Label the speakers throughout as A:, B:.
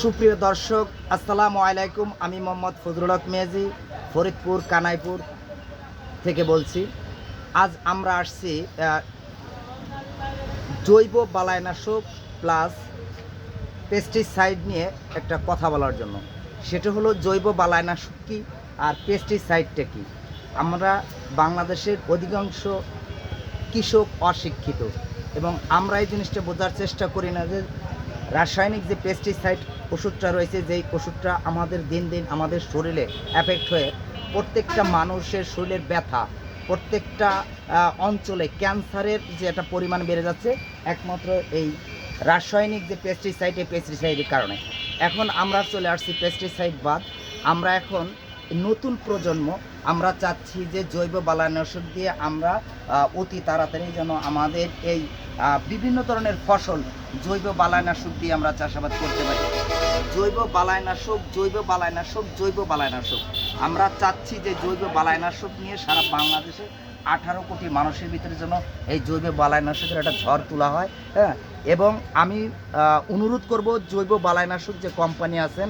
A: সুপ্রিয় দর্শক, আসসালামু আলাইকুম। আমি মোহাম্মদ ফজরুল হক মেজি, ফরিদপুর, কানাইপুর থেকে বলছি। আজ আমরা আসছি জৈব বালায়নাশক প্লাস পেস্টিসাইড নিয়ে একটা কথা বলার জন্য। সেটা হলো জৈব বালায়নাশক কী আর পেস্টিসাইডটা কী? আমরা বাংলাদেশের অধিকাংশ কৃষক অশিক্ষিত এবং আমরা এই জিনিসটা বোঝার চেষ্টা করি না যে রাসায়নিক যে পেস্টিসাইড ওষুধটা রয়েছে, যেই ওষুধটা আমাদের দিন দিন আমাদের শরীরে অ্যাফেক্ট হয়ে প্রত্যেকটা মানুষের শরীরের ব্যথা, প্রত্যেকটা অঞ্চলে ক্যান্সারের যে একটা পরিমাণ বেড়ে যাচ্ছে, একমাত্র এই রাসায়নিক যে পেস্টিসাইড এই পেস্টিসাইডের কারণে। এখন আমরা চলে আসছি পেস্টিসাইড বাদ। আমরা এখন নতুন প্রজন্ম, আমরা চাচ্ছি যে জৈব বালানাশক দিয়ে আমরা অতি তাড়াতাড়ি যেন আমাদের এই বিভিন্ন ধরনের ফসল জৈব বালানাশক দিয়ে আমরা চাষাবাদ করতে পারি। জৈব বালায়নাশক জৈব বালায়নাশক জৈব বালায়নাশক আমরা চাচ্ছি যে জৈব বালায়নাশক নিয়ে সারা বাংলাদেশে আঠারো কোটি মানুষের ভিতরে যেন এই জৈব বালায়নাশকের একটা ঝড় তোলা হয় হ্যাঁ? এবং আমি অনুরোধ করব জৈব বালায়নাশক যে কোম্পানি আছেন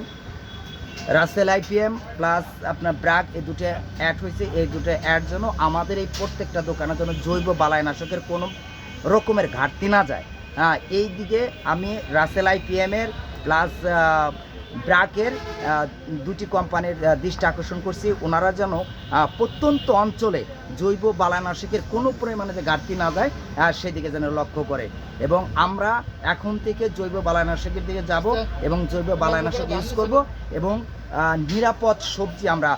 A: রাসেল আইপিএম প্লাস আপনার ব্রাক এই দুটো অ্যাড হয়েছে, এই দুটো অ্যাড যেন আমাদের এই প্রত্যেকটা দোকানের জন্য জৈব বালায়নাশকের কোনো রকমের ঘাটতি না যায়। হ্যাঁ এই দিকে আমি রাসেল আইপিএমের প্লাস ব্র্যাকের দুটি কোম্পানির দৃষ্টি আকর্ষণ করছি। ওনারা যেন প্রত্যন্ত অঞ্চলে জৈব বালায়নাশকের কোনো পরিমাণে যে ঘাটতি না যায় সেদিকে যেন লক্ষ্য করে। এবং আমরা এখন থেকে জৈব বালায়নাশকের দিকে যাব এবং জৈব বালায়নাশক ইউজ করব এবং নিরাপদ সবজি আমরা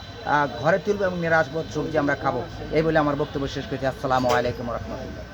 A: ঘরে তুলব এবং নিরাপদ সবজি আমরা খাব। এই বলে আমার বক্তব্য শেষ করছি। আসসালামু আলাইকুম রহমতুল্লাহ।